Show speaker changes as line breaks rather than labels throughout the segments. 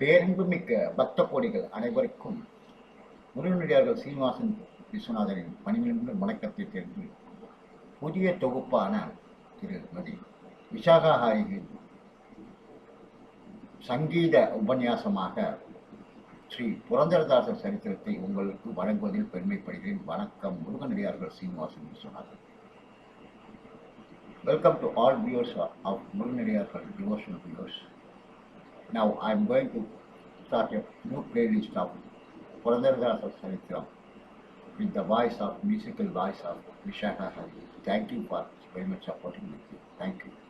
பேரன்புமிக்க பக்த கோடிகள் அனைவருக்கும் முருகனடியார்கள் சீனிவாசன் விஸ்வநாதனின் பணிநின்று வணக்கத்தை தெரிந்து புதிய தொகுப்பான திருமதி விசாகா ஹாரியின் சங்கீத உபன்யாசமாக ஸ்ரீ புரந்தரதாசர் சரித்திரத்தை உங்களுக்கு வழங்குவதில் பெருமைப்படுகிறேன். வணக்கம் Muruganadiyargal Seenivasan Viswanathan welcome to all viewers of Muruganadiyargal devotional viewers Now I am going to start a new playlist of Purandaradasa Saritram with the voice of musical voice of Vishaka Hari. Thank you for very much supporting me. Thank you.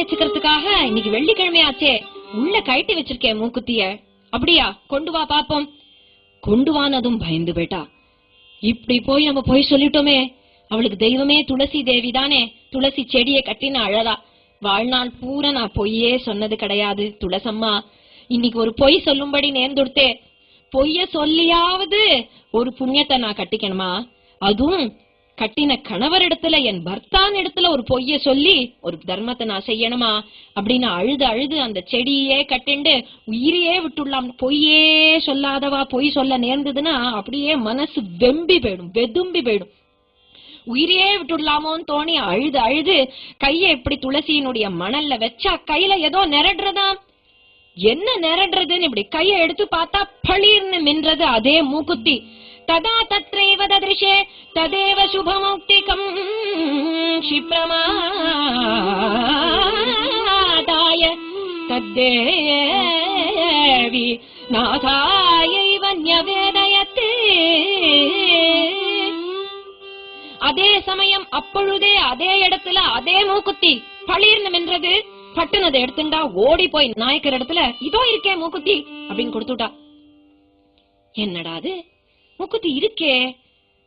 தேய்ச்சுக்கிறதுக்காக இன்னைக்கு வெள்ளிக்கிழமை ஆச்சே. உள்ள கழட்டி வச்சிருக்கேன் மூக்குத்திய. அப்படியா? கொண்டு வா பாப்போம். கொண்டு வானதும் பயந்து போயிட்டா. இப்படி போய் நம்ம போய் சொல்லிட்டோமே. அவளுக்கு தெய்வமே துளசி தேவி தானே. துளசி செடியை கட்டின அழகா. வாழ்நாள் பூரா நான் பொய்யே சொன்னது கிடையாது துளசம்மா. இன்னைக்கு ஒரு பொய் சொல்லும்படி நேர்ந்துடுத்தே பொய்ய சொல்லியாவது ஒரு புண்ணியத்தை நான் கட்டிக்கணுமா? அதுவும் கட்டின கணவர் இடத்துல என் பர்த்தான் இடத்துல ஒரு பொய்ய சொல்லி ஒரு தர்மத்தை நான் செய்யணுமா? அப்படின்னு அழுது அழுது அந்த செடியே கட்டிண்டு உயிரையே விட்டுடலாம் பொய்யே சொல்லாதவா பொய் சொல்ல நேர்ந்ததுன்னா அப்படியே மனசு வெம்பி போயிடும் வெதும்பி போயிடும். உயிரையே விட்டுடலாமோன்னு தோணி அழுது அழுது கைய இப்படி துளசியினுடைய மணல்ல வச்சா கையில ஏதோ நிரடுறதா? என்ன நிரடுறதுன்னு இப்படி கையை எடுத்து பார்த்தா பளிர்னு மின்றது அதே மூக்குத்தி. ததா தத்ரைவ ததிருஷே ததேவ சுபமௌக்திகம் क्षिप्रमादाय तद्देवी नाथायैव न्यवेदयत् அதே சமயம் அப்பொழுதே அதே இடத்துல அதே மூக்குத்தி பளீர்னு மென்றது பட்டுனதை எடுத்துண்டா ஓடி போய் நாயக்கர் இடத்துல இதோ இருக்கே மூக்குத்தி அப்படின்னு கொடுத்துட்டா என்னடா அது மூக்குத்தி இருக்கே.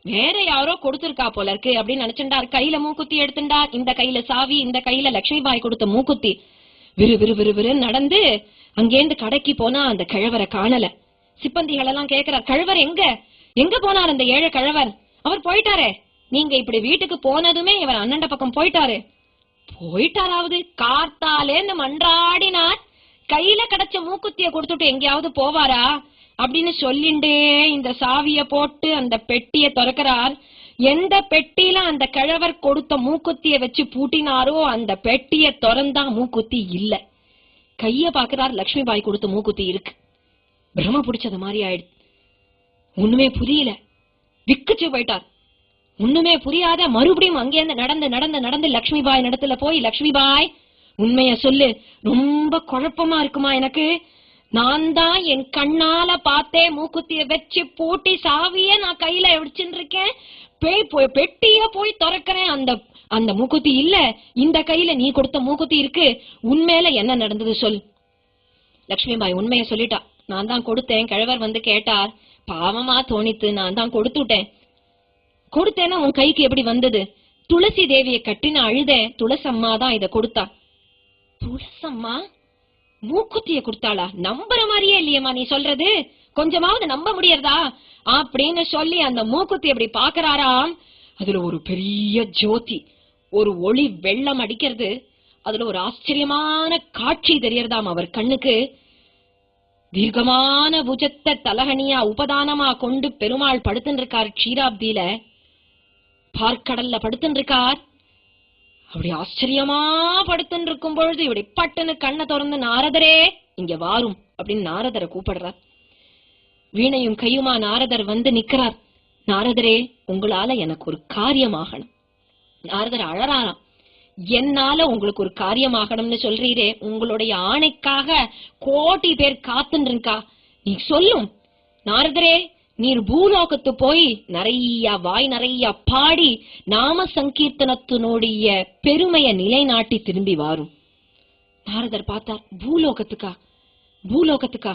வேற யாரோ கொடுத்திருக்கா போல இருக்கு அப்படின்னு நினைச்சுட்டார் கையில மூக்குத்தி எடுத்துட்டார் இந்த கையில சாவி இந்த கையில லட்சுமி பாய் கொடுத்த மூக்குத்தி. விறு விறு விறு விறு நடந்து அங்கேந்து கடைக்கு போனா அந்த கிழவரை காணல. சிப்பந்திகள் எல்லாம் கேக்குறார் கழவர் எங்க? எங்க போனார் அந்த ஏழை கழவர்? அவர் போயிட்டாரே. நீங்க இப்படி வீட்டுக்கு போனதுமே இவர் அண்ணண்ட பக்கம் போயிட்டாரு. போயிட்டாராவது. கார்த்தாலேன்னு மன்றாடினார். கையில கிடைச்ச மூக்குத்திய கொடுத்துட்டு எங்கேயாவது போவாரா? அப்படின்னு சொல்லிண்டே இந்த சாவிய போட்டு அந்த பெட்டிய திறக்கிறார். எந்த பெட்டியில அந்த கிழவர் கொடுத்த மூக்குத்திய வச்சு பூட்டினாரோ அந்த பெட்டிய திறந்தா மூக்குத்தி இல்ல. கைய பாக்குறார் லக்ஷ்மி பாய் கொடுத்த மூக்குத்தி இருக்கு. பிரம பிடிச்சது மாதிரி ஆயிடுது. ஒண்ணுமே புரியல. விக்குச்சு போயிட்டார். ஒண்ணுமே புரியாத மறுபடியும் அங்கேருந்து நடந்து நடந்து நடந்து லக்ஷ்மி பாய் போய் லக்ஷ்மி பாய் உண்மைய சொல்லு. ரொம்ப குழப்பமா இருக்குமா எனக்கு? நான் தான் என் கண்ணால பார்த்தே மூக்குத்திய வச்சு பூட்டி சாவிய நான் கையில வச்சுட்டு இருக்கேன் பேய் போய் பெட்டிய போய் திறக்கிறேன். அந்த அந்த மூக்குத்தி இல்ல. இந்த கையில நீ கொடுத்த மூக்குத்தி இருக்கு. உண்மையில என்ன நடந்தது சொல். லக்ஷ்மி பாய் உண்மைய சொல்லிட்டா. நான் தான் கொடுத்தேன். கிழவர் வந்து கேட்டார். பாவமா தோணித்து நான் தான் கொடுத்துட்டேன். கொடுத்தேன்னா உன் கைக்கு எப்படி வந்தது? துளசி தேவியை கட்டின அழுதேன் துளசம்மா தான் இத கொடுத்தா. துளசம்மா? மூக்குத்திய குடுத்தாளா? நம்புற மாதிரியே இல்லையம்மா நீ சொல்றது. கொஞ்சமாவது நம்ப முடியறதா? அப்படின்னு சொல்லி அந்த மூக்குத்தி அப்படி பாக்குறாராம் அதுல ஒரு பெரிய ஜோதி ஒரு ஒளி வெள்ளம் அடிக்கிறது. அதுல ஒரு ஆச்சரியமான காட்சி தெரியறதாம் அவர் கண்ணுக்கு. தீர்க்கமான புஜத்தை தலகணியா உபதானமா கொண்டு பெருமாள் படுத்துன்னு இருக்கார் க்ஷீராப்தியில. பார்க்கடல்ல படுத்துன்னு இருக்கார். அப்படி ஆச்சரியமா படுத்துன்னு இருக்கும் பொழுது இப்படி பட்டுன்னு கண்ணை திறந்து நாரதரே இங்க வாரும் அப்படின்னு நாரதரை கூப்பிடுறார். வீணையும் கையுமா நாரதர் வந்து நிக்கிறார் நாரதரே உங்களால எனக்கு ஒரு காரியமாகணும். நாரதர் அழறாராம். என்னால உங்களுக்கு ஒரு காரியமாகணும்னு சொல்றீரே உங்களுடைய ஆணைக்காக கோடி பேர் காத்துன்னு நீ சொல்லும். நாரதரே நீர் பூலோகத்து போய் நிறைய வாய் நிறைய பாடி நாம சங்கீர்த்தனத்தினுடைய பெருமைய நிலைநாட்டி திரும்பி வாரும். நாரதர் பார்த்தார் பூலோகத்துக்கா? பூலோகத்துக்கா?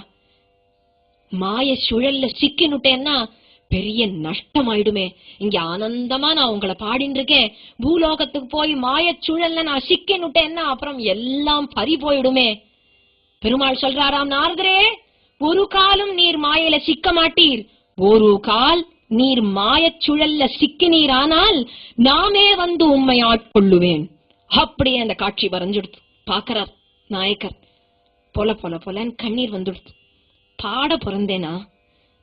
மாய சுழல்ல சிக்கினுட்டேன்னா பெரிய நஷ்டமாயிடுமே. இங்க ஆனந்தமா நான் உங்களை பாடின்னு இருக்கேன் பூலோகத்துக்கு போய் மாய சுழல்ல நான் சிக்கினுட்டேன்னா அப்புறம் எல்லாம் பறி போயிடுமே. பெருமாள் சொல்றாராம் நாரதரே ஒரு காலம் நீர் மாயையில சிக்க மாட்டீர். ஒரு கால் நீர் மாயச் சுழல்ல சிக்கினீரானால் நாமே வந்து உம்மை ஆட்கொள்ளுவேன். அப்படியே அந்த காட்சி வரைஞ்சுடுத்து. பாக்கறார் நாயக்கர். பொல பொல பொலன்னு கண்ணீர் வந்துடுத்து. பாட பிறந்தேனா?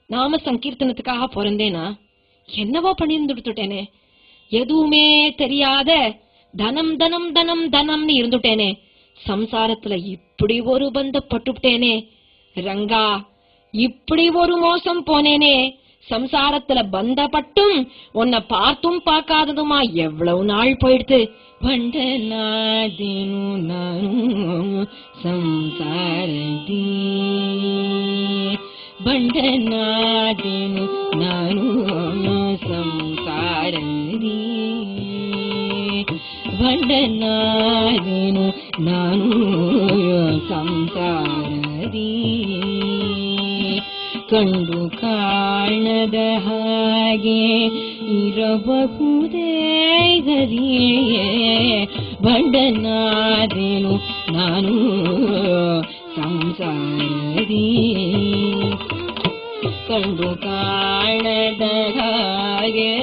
நாம சங்கீர்த்தனத்துக்காக பிறந்தேனா? என்னவோ பண்ணியிருந்துடுத்துட்டேனே எதுவுமே தெரியாத தனம் தனம் தனம் தனம்னு இருந்துட்டேனே. சம்சாரத்துல இப்படி ஒரு பந்தப்பட்டுட்டேனே ரங்கா இப்படி ஒரு மோசம் போனேனே. சம்சாரத்துல பந்தப்பட்டும் உன்னை பார்த்தும் பார்க்காததுமா எவ்வளவு நாள் போயிடுத்து. வண்டலாதினு நானும் சம்சாரதி நானும் சம்சாரதி வண்டநாதினு சம்சாரதி ಕಂಡು ಕಾಣದ ಹಾಗೆ ಇರಬಹುದೇ ಗರಿಯೇ. ಬಂಡನಾದೆನು ನಾನು ಸಂಸಾರದಿ. ಕಂಡು ಕಾಣದ ಹಾಗೆ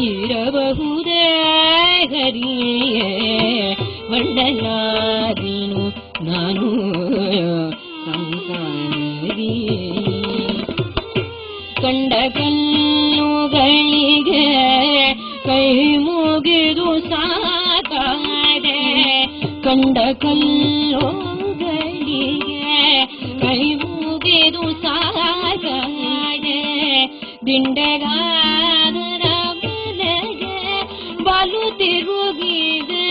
ಇರಬಹುದೇ ಗರಿಯೇ. ಬಂಡನಾದೆನು ನಾನು ಸಂಸಾರದಿ. ಕಂಡ ಕಲ್ಲುಗಳಿಗೆ ಕೈ ಮುಗಿದು ಸಾಕಾದೆ, ಕಂಡ ಕಲ್ಲುಗಳಿಗೆ ಕೈ ಮುಗಿದು ಸಾಕಾದೆ ದಿಂಡಗಾದರ ಮನೆಗೆ ಬಲು ತಿರುಗಿದೆ,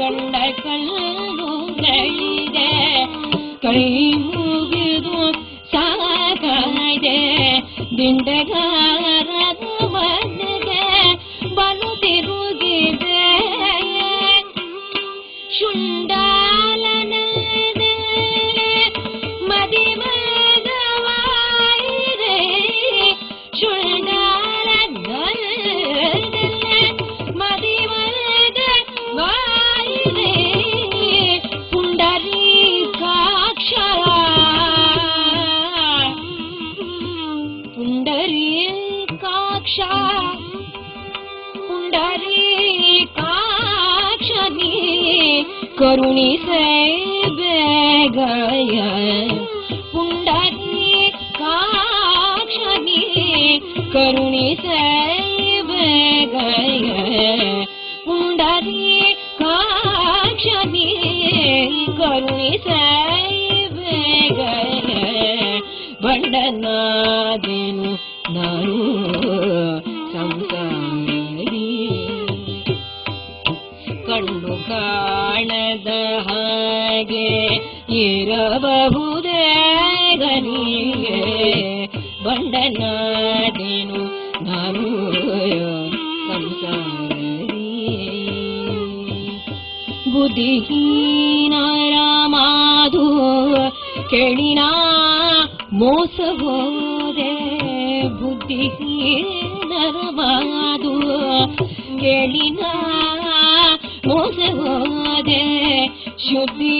ಕಂಡ ಕಲ್ಲುಗಳಿಗೆ ಕೈ बिंदगा ुणी सै ग पुण्डा काशी करुणी सै गुण्डा काक्ष दीय करुणी सै ग वर्णनादिन ಕಾಣದ ಹಾಗೆ ಇರಬಹುದೇ ಗನಿಗೆ. ಬಂಡನಾದೆನು ನಾನು ಸಂಸಾರಿ ಬುದ್ಧಿಹೀನರ ಮಾದು ಕೇಳಿನ ಮೋಸ ಹೋದೆ ಬುದ್ಧಿಹೀನರ ಕೇಳಿನ मोसवादे शुद्धि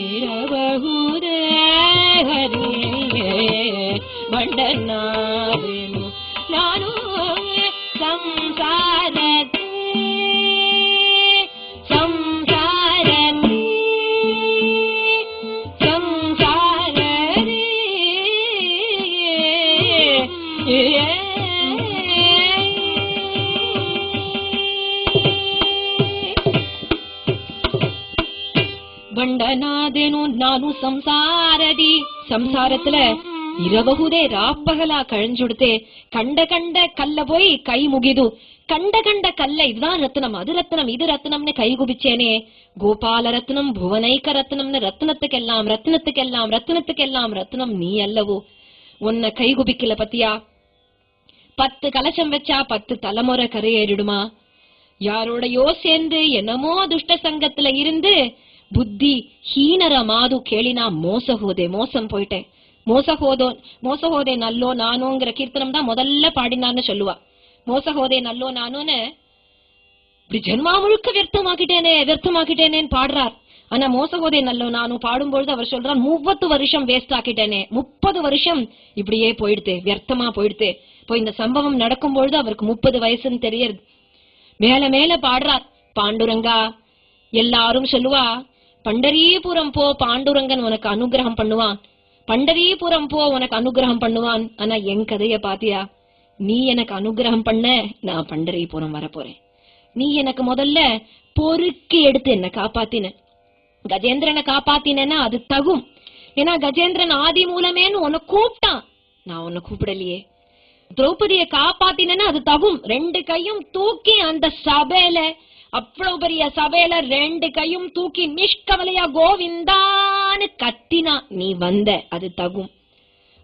ಇರಬಹುದೇ ಹರಿಯೇ ಬಂಡನಾದೆನು ನಾನು பண்டனாதேனோ நானும் சம்சாரதி. சம்சாரத்துல இரவகுதே ராப்பகலா கழிஞ்சுடுத்தே. கண்ட கண்ட கல்ல போய் கை முகிது. கண்ட கண்ட கல்ல இதுதான் ரத்னம் அது ரத்னம் இது ரத்னம்னு கை குபிச்சேனே. கோபால ரத்னம் புவனைக்க ரத்னம்னு ரத்னத்துக்கெல்லாம் ரத்னத்துக்கெல்லாம் ரத்னத்துக்கெல்லாம் ரத்னம் நீ அல்லவோ. உன்னை கை குபிக்கல பத்தியா? பத்து கலசம் வச்சா பத்து தலைமுறை கரையேறிடுமா? யாரோடையோ சேர்ந்து என்னமோ துஷ்ட சங்கத்துல இருந்து புத்தி ஹீனர மாது கேளினா மோச ஹோதே மோசம் போயிட்டேன் மோச ஹோதோ மோச ஹோதே நல்லோ நானோங்கிற கீர்த்தனம் தான் முதல்ல பாடினான்னு சொல்லுவா மோச ஹோதே நல்லோ நானோன்னு இப்படி ஜென்மா முழுக்க வியர்த்தமாக்கிட்டேனே வியர்த்தமாக்கிட்டேனேன்னு பாடுறார் ஆனா மோசகோதே நல்லோ நானும் பாடும்பொழுது அவர் சொல்றார் முப்பத்து வருஷம் வேஸ்ட் ஆக்கிட்டேனே முப்பது வருஷம் இப்படியே போயிடுது வியர்த்தமா போயிடுது இப்போ இந்த சம்பவம் நடக்கும் பொழுது அவருக்கு முப்பது வயசுன்னு தெரியுது மேல மேல பாடுறார் பாண்டுரங்கா எல்லாரும் சொல்லுவா பண்டரீபுரம் போ பாண்டுரங்கன் உனக்கு அனுகிரகம் பண்ணுவான். பண்டரீபுரம் போ உனக்கு அனுகிரகம் பண்ணுவான். ஆனா என் கதைய பாத்தியா? நீ எனக்கு அனுகிரகம் பண்ண நான் பண்டரீபுரம் வரப்போறேன். நீ எனக்கு முதல்ல பொறுக்கி எடுத்து என்ன காப்பாத்தின. கஜேந்திரனை காப்பாத்தினேன்னா அது தகும். ஏன்னா கஜேந்திரன் ஆதி மூலமேன்னு உன்னை கூப்பிட்டான். நான் உன்னை கூப்பிடலையே. திரௌபதியை காப்பாத்தினேன்னா அது தகும். ரெண்டு கையும் தூக்கி அந்த சபையில அவ்வளவு பெரிய சபையில ரெண்டு கையும் தூக்கி நிஷ்கவலையா கோவிந்தான்னு கத்தினா நீ வந்த அது தகும்.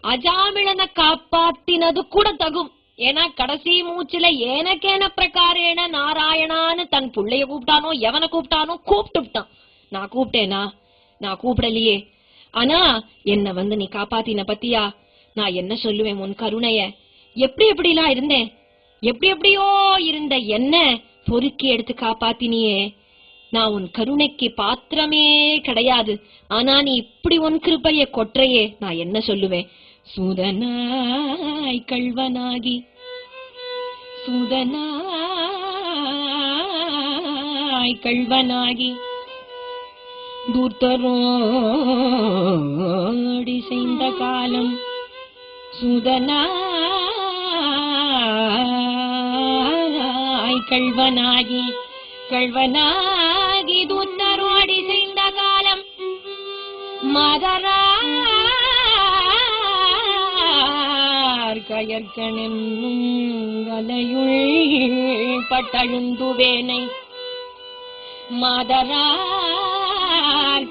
அஜாமிழனை காப்பாத்தினது கூட தகும். ஏன்னா கடைசி மூச்சுல ஏனக்கேன பிரகாரேன நாராயணான்னு தன் புள்ளைய கூப்பிட்டானோ எவனை கூப்பிட்டானோ கூப்பிட்டுட்டான் நான் கூப்பிட்டேனா? நான் கூப்பிடலையே. ஆனா என்ன வந்து நீ காப்பாத்தின பத்தியா? நான் என்ன சொல்லுவேன் உன் கருணைய? எப்படி எப்படிலாம் இருந்தேன்? எப்படி எப்படியோ இருந்த என்ன? பொறுக்கி எடுத்து காப்பாத்தினியே. நான் உன் கருணைக்கு பாத்திரமே கிடையாது. ஆனா நீ இப்படி உன் கிருப்பைய கொற்றையே. நான் என்ன சொல்லுவேன்? சுதனாய் கள்வனாகி சுதனாய் கள்வனாகி தூர்த்தரோடி செய்த காலம் சுதனாய் கள்வனாகி கள்வனாகி தூத்தரோடி செய்த காலம். மதரார் கயற்கணென்னும் வலையுள் பட்டழுந்துவேனை மதரார்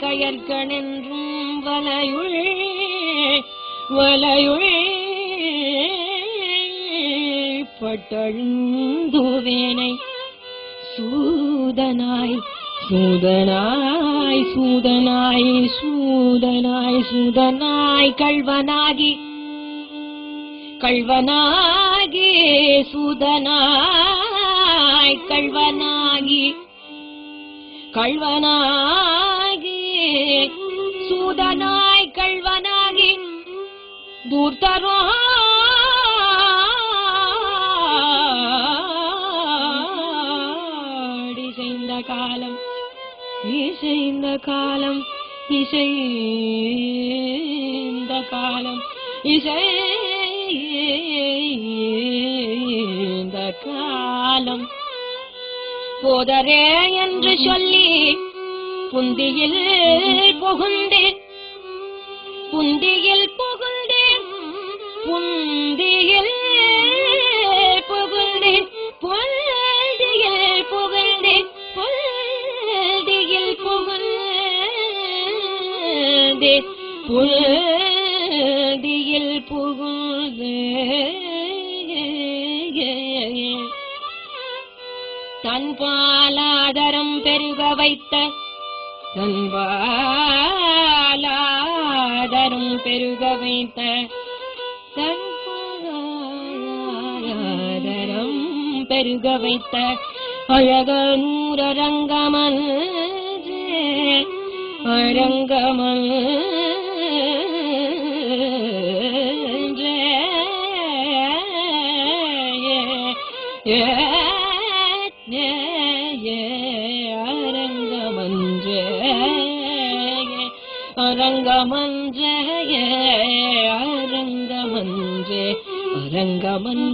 கயற்கணென்றும் வலையுள் வலையுள் பட்டழுந்துவேனை சூதனாய் சூதனாய் சூதனாய் சூதனாய் சூதனாய் கள்வனாகி. கள்வனாகி சூதனாய் கள்வனாகி. கள்வனாகி சூதனாய் கள்வனாகி. தூர்த்தரோ இசைந்த காலம் இசைந்த காலம் இசைந்த காலம் இசைந்த காலம். போதரே என்று சொல்லி புந்தியில் புகுந்தேன். புந்தியில் புகுந்தேன். புந்தியில் புலடியில் புகுந்து புகுந்தேன் தன் பாலாதரம் பெருக வைத்த தன் பாலாதரம் பெருக வைத்த தன் பாலாதரம் பெருக வைத்த அழக அழகூரங்கமன்றே அரங்கமல் அரங்கமன்றே அரங்கமன்றே அரங்கமன்றே